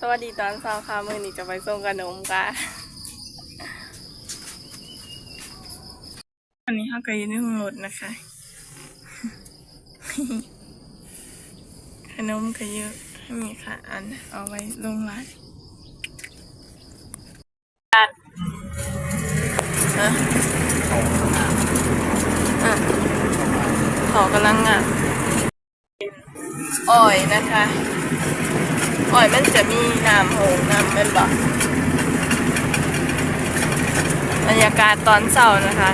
สวัสดีตอนเช้าค่ะมือนี้จะไปส่งขนมค่ะวันนี้เขาก็อยู่ในห้องรถนะคะ ขนมก็เยอะมีค่ะอันเอาไว้ลงร้านอะอะอะขอกำลังอะอ่อยนะคะ อ่อยมันจะมีน้ำโหงน้ำเป็นบ่บรรยากาศตอนเช้านะคะ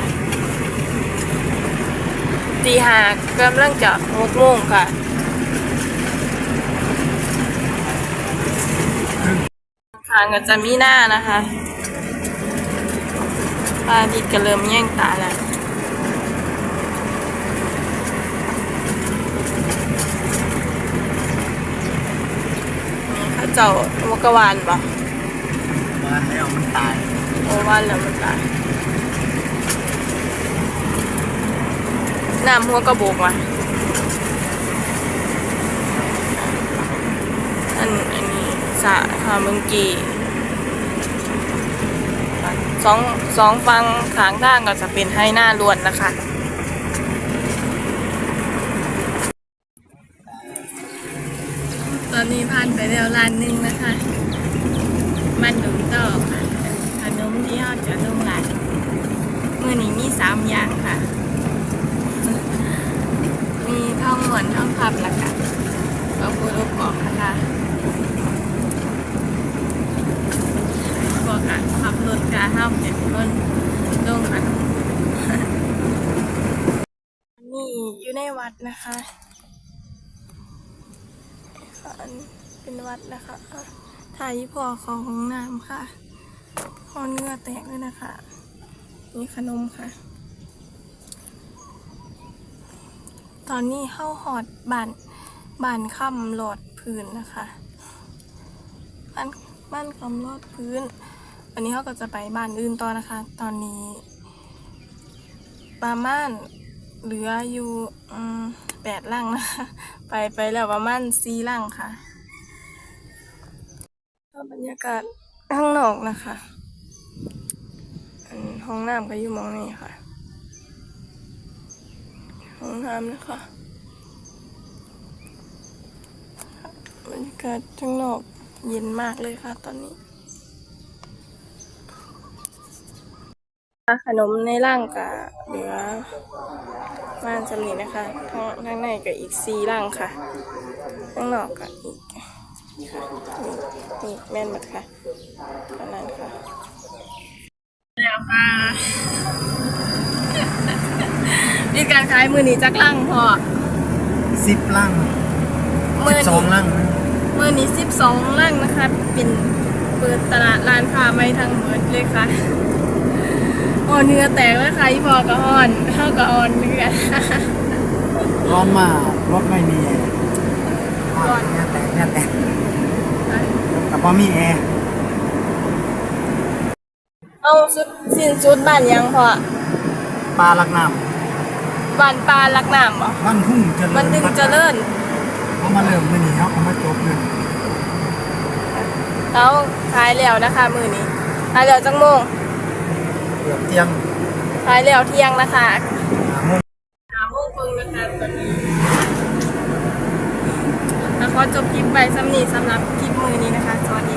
ตีหากำลังจะหกโมงค่ะทางก็จะมีหน้านะคะปลาดิดก็เริ่มแย่งตาแล้วนี่ เจ้ามกวานปะมาแล้วมันตายโอวานแล้วมันตายน้ำหัวกระโบกว่ะอันอันนี้สะคาเมืองกีสองสองฟังขางทางก็จะเป็นให้หน้าล้วนนะคะ ตอนนี้ผ่านไปแล้วร้านหนึ่งนะคะ มันหนุนต่อค่ะขนมที่เราจะลงร้านมื่อนี้มีสามอย่างค่ะ มีท่องหวนท่องพับแล้วค่ะก็พูลูกกอกนะคะบอกค่ะขับรถกาห้ามเป็นคนลงขนมนี่อยู่ในวัดนะคะ อันเป็นวัดนะคะถ่ายพอของห้องน้ำค่ะพอเนื้อแตกเลยนะคะนี่ขนมค่ะ ตอนนี้เข้าหอดบานบานค่ำหลอดพื้นนะคะบ้านบ้านคำหลอดพื้น วันนี้เขาก็จะไปบ้านอื่นต่อนะคะ ตอนนี้ประมาณเหลืออยู่อืม แปดลังนะคะ ไปไปแล้วประมาณสี่ลังค่ะบรรยากาศข้างนอกนะคะห้องน้ำก็อยู่มองนี้ค่ะ ห้องน้ำนะคะบรรยากาศข้างนอกเย็นมากเลยค่ะตอนนี้ ขนมในร่างก็เหลือม่านสำลีนะคะทั้งข้างในก็อีกสี่ร่างค่ะข้างนอกก็อีกนี่ค่ะนี่นี่แม่นหมดค่ะเท่านั้นค่ะแล้วค่ะมีการขายมือนี้จักลังพอสิบลังมืสิบสองลังมือนี้สิบสองลังนะคะเป็นเปิดตลาดร้านค้าไม่ทั้งหมดเลยค่ะ อ่อนเนื้อแตกแล้วค่ะอีพอกับอ่อนเท่ากับอ่อนเนื้อร้อนมากรถไม่มีแอร์ร้อนเนี่ยแตกเนี่ยแตกแต่พอมีแอร์เอาสุดสิ้นสุดบ้านยังพอปลาลักน้บ้านปลาลักน้ำบ่ำวันพุ่งเจริญมันดึงเจริญเขามาเริ่มมือนี้เขาเขามาจบเลยแล้วขายแล้วนะคะมือนี้ขายแล้วจังโมง เกือบเที่ยงขายแล้วเที่ยงนะคะหาโมงหาโมงครึ่งนะคะตอนนี้แล้วขอจบคลิปไปสำนีสำหรับคลิปมือนี้นะคะ สวัส